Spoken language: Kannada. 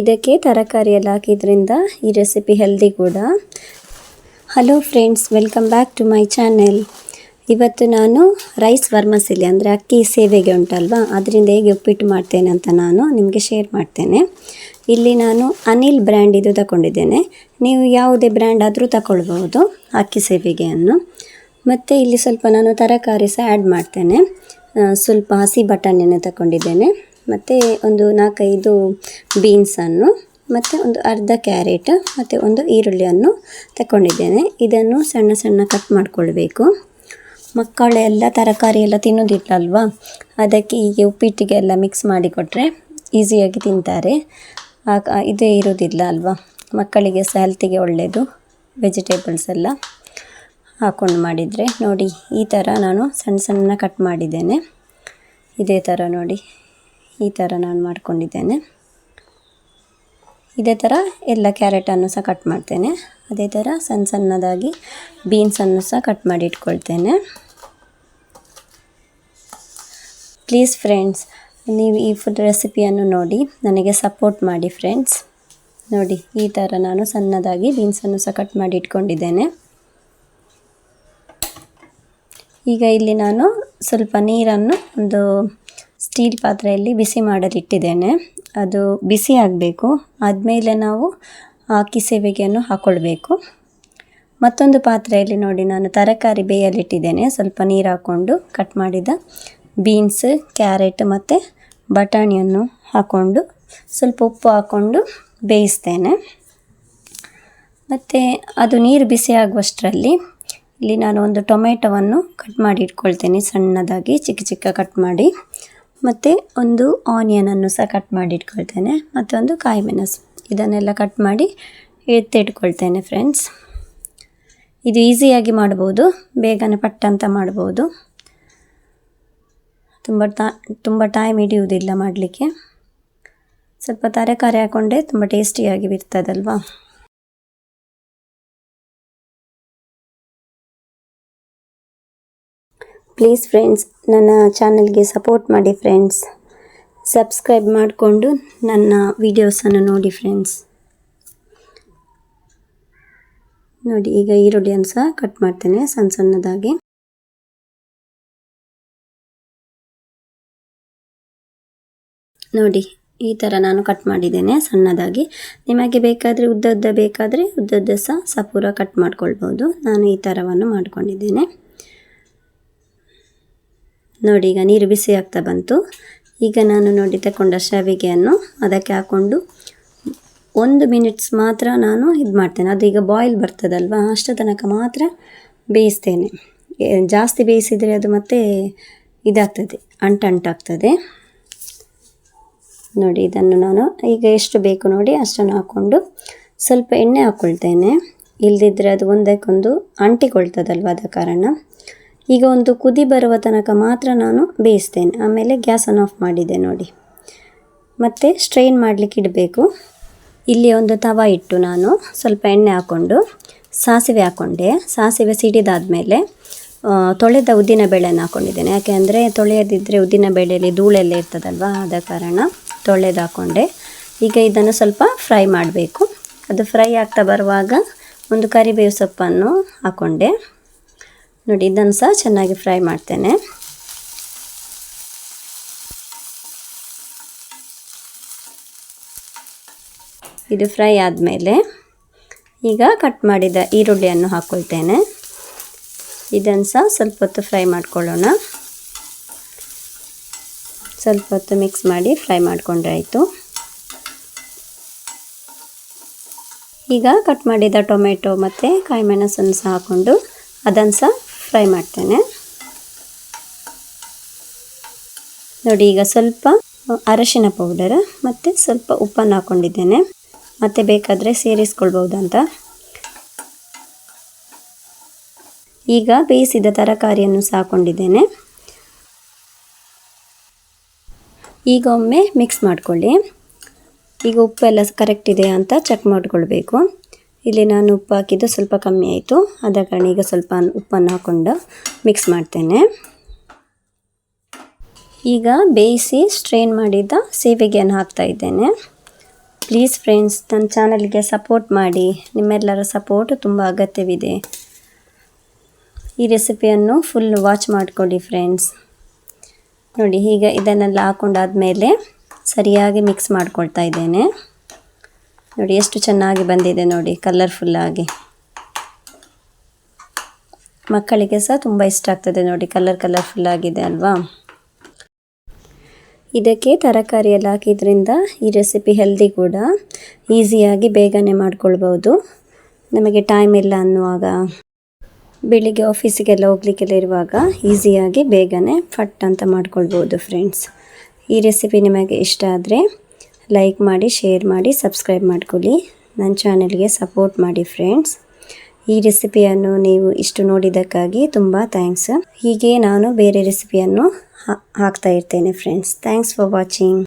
ಇದಕ್ಕೆ ತರಕಾರಿ ಎಲ್ಲ ಹಾಕಿದ್ರಿಂದ ಈ ರೆಸಿಪಿ ಹೆಲ್ದಿ ಕೂಡ. Hello friends welcome back to my channel ಇವತ್ತು ನಾನು ರೈಸ್ ವರ್ಮಸಿಲಿ ಅಂದರೆ ಅಕ್ಕಿ ಸೇವೆಗೆ ಉಂಟಲ್ವಾ? ಅದರಿಂದ ಹೇಗೆ ಉಪ್ಪಿಟ್ಟು ಮಾಡ್ತೇನೆ ಅಂತ ನಾನು ನಿಮಗೆ ಶೇರ್ ಮಾಡ್ತೇನೆ. ಇಲ್ಲಿ ನಾನು ಅನಿಲ್ ಬ್ರ್ಯಾಂಡ್ ಇದು ತಗೊಂಡಿದ್ದೇನೆ. ನೀವು ಯಾವುದೇ ಬ್ರ್ಯಾಂಡ್ ಆದರೂ ತಗೊಳ್ಬಹುದು ಅಕ್ಕಿ ಸೇವಿಗೆಯನ್ನು. ಮತ್ತು ಇಲ್ಲಿ ಸ್ವಲ್ಪ ನಾನು ತರಕಾರಿ ಸಹ ಆ್ಯಡ್ ಮಾಡ್ತೇನೆ. ಸ್ವಲ್ಪ ಹಸಿ ಬಟಾಣಿಯನ್ನು ತಗೊಂಡಿದ್ದೇನೆ. ಮತ್ತು ಒಂದು ನಾಲ್ಕೈದು ಬೀನ್ಸನ್ನು ಮತ್ತು ಒಂದು ಅರ್ಧ ಕ್ಯಾರೆಟ್ ಮತ್ತು ಒಂದು ಈರುಳ್ಳಿಯನ್ನು ತಗೊಂಡಿದ್ದೇನೆ ಇದನ್ನು ಸಣ್ಣ ಸಣ್ಣ ಕಟ್ ಮಾಡಿಕೊಳ್ಬೇಕು. ಮಕ್ಕಳೆಲ್ಲ ತರಕಾರಿ ಎಲ್ಲ ತಿನ್ನೋದಿಲ್ಲಲ್ವಾ ಅದಕ್ಕೆ ಹೀಗೆ ಉಪ್ಪಿಟ್ಟಿಗೆ ಎಲ್ಲ ಮಿಕ್ಸ್ ಮಾಡಿ ಕೊಟ್ಟರೆ ಈಸಿಯಾಗಿ ತಿಂತಾರೆ. ಆಗ ಇದೇ ಇರೋದಿಲ್ಲ ಅಲ್ವಾ? ಮಕ್ಕಳಿಗೆ ಸಹ ಹೆಲ್ತಿಗೆ ಒಳ್ಳೆಯದು ವೆಜಿಟೇಬಲ್ಸ್ ಎಲ್ಲ ಹಾಕ್ಕೊಂಡು ಮಾಡಿದರೆ ನೋಡಿ, ಈ ಥರ ನಾನು ಸಣ್ಣ ಸಣ್ಣ ಕಟ್ ಮಾಡಿದ್ದೇನೆ. ಇದೇ ಥರ ನೋಡಿ. ಈ ಥರ ನಾನು ಮಾಡ್ಕೊಂಡಿದ್ದೇನೆ. ಇದೇ ಥರ ಎಲ್ಲ ಕ್ಯಾರೆಟನ್ನು ಸಹ ಕಟ್ ಮಾಡ್ತೇನೆ. ಅದೇ ಥರ ಸಣ್ಣ ಸಣ್ಣದಾಗಿ ಬೀನ್ಸನ್ನು ಸಹ ಕಟ್ ಮಾಡಿ ಇಟ್ಕೊಳ್ತೇನೆ. ಪ್ಲೀಸ್ ಫ್ರೆಂಡ್ಸ್, ನೀವು ಈ ಫುಡ್ ರೆಸಿಪಿಯನ್ನು ನೋಡಿ, ನನಗೆ ಸಪೋರ್ಟ್ ಮಾಡಿ ಫ್ರೆಂಡ್ಸ್. ನೋಡಿ, ಈ ಥರ ನಾನು ಸಣ್ಣದಾಗಿ ಬೀನ್ಸನ್ನು ಸಹ ಕಟ್ ಮಾಡಿ ಇಟ್ಕೊಂಡಿದ್ದೇನೆ. ಈಗ ಇಲ್ಲಿ ನಾನು ಸ್ವಲ್ಪ ನೀರನ್ನು ಒಂದು ಸ್ಟೀಲ್ ಪಾತ್ರೆಯಲ್ಲಿ ಬಿಸಿ ಮಾಡಲಿಟ್ಟಿದ್ದೇನೆ. ಅದು ಬಿಸಿ ಆಗಬೇಕು. ಆದಮೇಲೆ ನಾವು ಆ ಸೇವೆಗೆಯನ್ನು ಹಾಕ್ಕೊಳ್ಬೇಕು ಮತ್ತೊಂದು ಪಾತ್ರೆಯಲ್ಲಿ ನೋಡಿ, ನಾನು ತರಕಾರಿ ಬೇಯಲಿಟ್ಟಿದ್ದೇನೆ. ಸ್ವಲ್ಪ ನೀರು ಹಾಕ್ಕೊಂಡು ಕಟ್ ಮಾಡಿದ ಬೀನ್ಸ್, ಕ್ಯಾರೆಟ್ ಮತ್ತು ಬಟಾಣಿಯನ್ನು ಹಾಕ್ಕೊಂಡು ಸ್ವಲ್ಪ ಉಪ್ಪು ಹಾಕ್ಕೊಂಡು ಬೇಯಿಸ್ತೇನೆ. ಮತ್ತು ಅದು ನೀರು ಬಿಸಿ ಆಗುವಷ್ಟರಲ್ಲಿ ಇಲ್ಲಿ ನಾನು ಒಂದು ಟೊಮೆಟೊವನ್ನು ಕಟ್ ಮಾಡಿ ಇಟ್ಕೊಳ್ತೇನೆ. ಸಣ್ಣದಾಗಿ ಚಿಕ್ಕ ಚಿಕ್ಕ ಕಟ್ ಮಾಡಿ. ಮತ್ತು ಒಂದು ಆನಿಯನನ್ನು ಸಹ ಕಟ್ ಮಾಡಿ ಇಟ್ಕೊಳ್ತೇನೆ ಮತ್ತೊಂದು ಕಾಯಿ ಮೆಣಸು. ಇದನ್ನೆಲ್ಲ ಕಟ್ ಮಾಡಿ ಎತ್ತಿಟ್ಕೊಳ್ತೇನೆ ಫ್ರೆಂಡ್ಸ್ ಇದು ಈಸಿಯಾಗಿ ಮಾಡ್ಬೋದು. ಬೇಗನೆ ಪಟ್ಟಂತ ಮಾಡ್ಬೋದು. ತುಂಬ ಟಾ, ತುಂಬ ಟೈಮ್ ಹಿಡಿಯುವುದಿಲ್ಲ ಮಾಡಲಿಕ್ಕೆ. ಸ್ವಲ್ಪ ತರಕಾರಿ ಹಾಕೊಂಡೆ ತುಂಬ ಟೇಸ್ಟಿಯಾಗಿ ಇರ್ತದಲ್ವಾ ಪ್ಲೀಸ್ ಫ್ರೆಂಡ್ಸ್ ನನ್ನ ಚಾನಲ್ಗೆ ಸಪೋರ್ಟ್ ಮಾಡಿ ಫ್ರೆಂಡ್ಸ್ ಸಬ್ಸ್ಕ್ರೈಬ್ ಮಾಡಿಕೊಂಡು ನನ್ನ ವೀಡಿಯೋಸನ್ನು ನೋಡಿ ಫ್ರೆಂಡ್ಸ್ ನೋಡಿ, ಈಗ ಈರುಳ್ಳಿಯನ್ನು ಸಹ ಕಟ್ ಮಾಡ್ತೇನೆ, ಸಣ್ಣ ಸಣ್ಣದಾಗಿ. ನೋಡಿ, ಈ ಥರ ನಾನು ಕಟ್ ಮಾಡಿದ್ದೇನೆ, ಸಣ್ಣದಾಗಿ. ನಿಮಗೆ ಬೇಕಾದರೆ ಉದ್ದ ಉದ್ದ ಬೇಕಾದರೆ ಉದ್ದ ಸಹ ಸಪೂರ ಕಟ್ ಮಾಡ್ಕೊಳ್ಬೋದು. ನಾನು ಈ ಥರವನ್ನು ಮಾಡ್ಕೊಂಡಿದ್ದೇನೆ. ನೋಡಿ, ಈಗ ನೀರು ಬಿಸಿ ಆಗ್ತಾ ಬಂತು. ಈಗ ನಾನು ನೋಡಿ ತಗೊಂಡ ಶಾವಿಗೆಯನ್ನು ಅದಕ್ಕೆ ಹಾಕ್ಕೊಂಡು ಒಂದು ಮಿನಿಟ್ಸ್ ಮಾತ್ರ ನಾನು ಇದು ಮಾಡ್ತೇನೆ. ಅದು ಈಗ ಬಾಯ್ಲ್ ಬರ್ತದಲ್ವ? ಅಷ್ಟು ತನಕ ಮಾತ್ರ ಬೇಯಿಸ್ತೇನೆ. ಜಾಸ್ತಿ ಬೇಯಿಸಿದರೆ ಅದು ಮತ್ತೆ ಇದಾಗ್ತದೆ, ಅಂಟಂಟಾಗ್ತದೆ. ನೋಡಿ, ಇದನ್ನು ನಾನು ಈಗ ಎಷ್ಟು ಬೇಕು ನೋಡಿ, ಅಷ್ಟನ್ನು ಹಾಕ್ಕೊಂಡು ಸ್ವಲ್ಪ ಎಣ್ಣೆ ಹಾಕ್ಕೊಳ್ತೇನೆ ಇಲ್ಲದಿದ್ದರೆ ಅದು ಒಂದಕ್ಕೊಂದು ಅಂಟಿಕೊಳ್ತದಲ್ವ, ಆದ ಕಾರಣ. ಈಗ ಒಂದು ಕುದಿ ಬರುವ ತನಕ ಮಾತ್ರ ನಾನು ಬೇಯಿಸ್ತೇನೆ. ಆಮೇಲೆ ಗ್ಯಾಸನ್ನು ಆಫ್ ಮಾಡಿದೆ ನೋಡಿ. ಮತ್ತು ಸ್ಟ್ರೈನ್ ಮಾಡಲಿಕ್ಕೆ ಇಡಬೇಕು. ಇಲ್ಲಿ ಒಂದು ತವ ಇಟ್ಟು ನಾನು ಸ್ವಲ್ಪ ಎಣ್ಣೆ ಹಾಕ್ಕೊಂಡು ಸಾಸಿವೆ ಹಾಕ್ಕೊಂಡೆ. ಸಾಸಿವೆ ಸಿಡಿದಾದಮೇಲೆ ತೊಳೆದ ಉದ್ದಿನ ಬೇಳೆಯನ್ನು ಹಾಕ್ಕೊಂಡಿದ್ದೇನೆ ಯಾಕೆಂದರೆ ತೊಳೆಯದಿದ್ದರೆ ಉದ್ದಿನ ಬೇಳೆಯಲ್ಲಿ ಧೂಳೆಲ್ಲ ಇರ್ತದಲ್ವ? ಆದ ಕಾರಣ ತೊಳೆದು ಹಾಕ್ಕೊಂಡೆ. ಈಗ ಇದನ್ನು ಸ್ವಲ್ಪ ಫ್ರೈ ಮಾಡಬೇಕು. ಅದು ಫ್ರೈ ಆಗ್ತಾ ಬರುವಾಗ ಒಂದು ಕರಿಬೇವು ಸೊಪ್ಪನ್ನು ಹಾಕ್ಕೊಂಡೆ. ನೋಡಿ, ಇದನ್ನು ಸಹ ಚೆನ್ನಾಗಿ ಫ್ರೈ ಮಾಡ್ತೇನೆ. ಇದು ಫ್ರೈ ಆದಮೇಲೆ ಈಗ ಕಟ್ ಮಾಡಿದ ಈರುಳ್ಳಿಯನ್ನು ಹಾಕ್ಕೊಳ್ತೇನೆ ಇದನ್ನು ಸಹ ಸ್ವಲ್ಪ ಹೊತ್ತು ಫ್ರೈ ಮಾಡ್ಕೊಳ್ಳೋಣ. ಸ್ವಲ್ಪ ಹೊತ್ತು ಮಿಕ್ಸ್ ಮಾಡಿ ಫ್ರೈ ಮಾಡಿಕೊಂಡ್ರೆ ಆಯಿತು. ಈಗ ಕಟ್ ಮಾಡಿದ ಟೊಮೆಟೊ ಮತ್ತು ಕಾಯಿ ಮೆಣಸನ್ನು ಸಹ ಹಾಕ್ಕೊಂಡು ಅದನ್ನು ಸಹ ಫ್ರೈ ಮಾಡ್ತೇನೆ. ನೋಡಿ, ಈಗ ಸ್ವಲ್ಪ ಅರಶಿನ ಪೌಡರ್ ಮತ್ತು ಸ್ವಲ್ಪ ಉಪ್ಪನ್ನು ಹಾಕ್ಕೊಂಡಿದ್ದೇನೆ ಮತ್ತೆ ಬೇಕಾದರೆ ಸೇರಿಸ್ಕೊಳ್ಬೋದಂತ ಈಗ ಬೇಯಿಸಿದ ತರಕಾರಿಯನ್ನು ಸಹ ಹಾಕ್ಕೊಂಡಿದ್ದೇನೆ ಈಗ ಒಮ್ಮೆ ಮಿಕ್ಸ್ ಮಾಡಿಕೊಳ್ಳಿ. ಈಗ ಉಪ್ಪೆಲ್ಲ ಕರೆಕ್ಟ್ ಇದೆಯಾ ಅಂತ ಚೆಕ್ ಮಾಡಿಕೊಳ್ಬೇಕು. ಇಲ್ಲಿ ನಾನು ಉಪ್ಪು ಹಾಕಿದ್ದು ಸ್ವಲ್ಪ ಕಮ್ಮಿ ಆಯಿತು. ಆದ ಕಾರಣ ಈಗ ಸ್ವಲ್ಪ ಉಪ್ಪನ್ನು ಹಾಕ್ಕೊಂಡು ಮಿಕ್ಸ್ ಮಾಡ್ತೇನೆ. ಈಗ ಬೇಯಿಸಿ ಸ್ಟ್ರೈನ್ ಮಾಡಿದ ಸೇವಿಗೆಯನ್ನು ಹಾಕ್ತಾ ಇದ್ದೇನೆ. ಪ್ಲೀಸ್ ಫ್ರೆಂಡ್ಸ್ ನನ್ನ ಚಾನಲ್ಗೆ ಸಪೋರ್ಟ್ ಮಾಡಿ. ನಿಮ್ಮೆಲ್ಲರ ಸಪೋರ್ಟ್ ತುಂಬ ಅಗತ್ಯವಿದೆ. ಈ ರೆಸಿಪಿಯನ್ನು ಫುಲ್ ವಾಚ್ ಮಾಡಿಕೊಳ್ಳಿ ಫ್ರೆಂಡ್ಸ್ ನೋಡಿ, ಈಗ ಇದನ್ನೆಲ್ಲ ಹಾಕೊಂಡಾದ್ಮೇಲೆ ಸರಿಯಾಗಿ ಮಿಕ್ಸ್ ಮಾಡ್ಕೊಳ್ತಾ ಇದ್ದೇನೆ. ನೋಡಿ ಎಷ್ಟು ಚೆನ್ನಾಗಿ ಬಂದಿದೆ ನೋಡಿ ಕಲರ್ಫುಲ್ಲಾಗಿ ಮಕ್ಕಳಿಗೆ ಸಹ ತುಂಬ ಇಷ್ಟ ಆಗ್ತದೆ ನೋಡಿ ಕಲರ್ ಕಲರ್ಫುಲ್ಲಾಗಿದೆ ಅಲ್ವಾ? ಇದಕ್ಕೆ ತರಕಾರಿ ಎಲ್ಲ ಹಾಕಿದ್ರಿಂದ ಈ ರೆಸಿಪಿ ಹೆಲ್ದಿ ಕೂಡ ಈಸಿಯಾಗಿ ಬೇಗನೆ ಮಾಡ್ಕೊಳ್ಬೋದು ನಮಗೆ ಟೈಮ್ ಇಲ್ಲ ಅನ್ನುವಾಗ ಬೆಳಿಗ್ಗೆ ಆಫೀಸಿಗೆಲ್ಲ ಹೋಗ್ಲಿಕ್ಕೆಲ್ಲ ಇರುವಾಗ ಈಸಿಯಾಗಿ ಬೇಗನೆ ಫಟ್ ಅಂತ ಮಾಡ್ಕೊಳ್ಬೋದು ಫ್ರೆಂಡ್ಸ್ ಈ ರೆಸಿಪಿ ನಿಮಗೆ ಇಷ್ಟ ಆದರೆ ಲೈಕ್ ಮಾಡಿ ಶೇರ್ ಮಾಡಿ ಸಬ್ಸ್ಕ್ರೈಬ್ ಮಾಡ್ಕೊಳ್ಳಿ. ನನ್ನ ಚಾನೆಲ್ಗೆ ಸಪೋರ್ಟ್ ಮಾಡಿ ಫ್ರೆಂಡ್ಸ್ ಈ ರೆಸಿಪಿಯನ್ನು ನೀವು ಇಷ್ಟು ನೋಡಿದ್ದಕ್ಕಾಗಿ ತುಂಬ ಥ್ಯಾಂಕ್ಸ್ ಹೀಗೆ ನಾನು ಬೇರೆ ರೆಸಿಪಿಯನ್ನು ಹಾಕ್ತಾ ಇರ್ತೇನೆ ಫ್ರೆಂಡ್ಸ್ ಥ್ಯಾಂಕ್ಸ್ ಫಾರ್ ವಾಚಿಂಗ್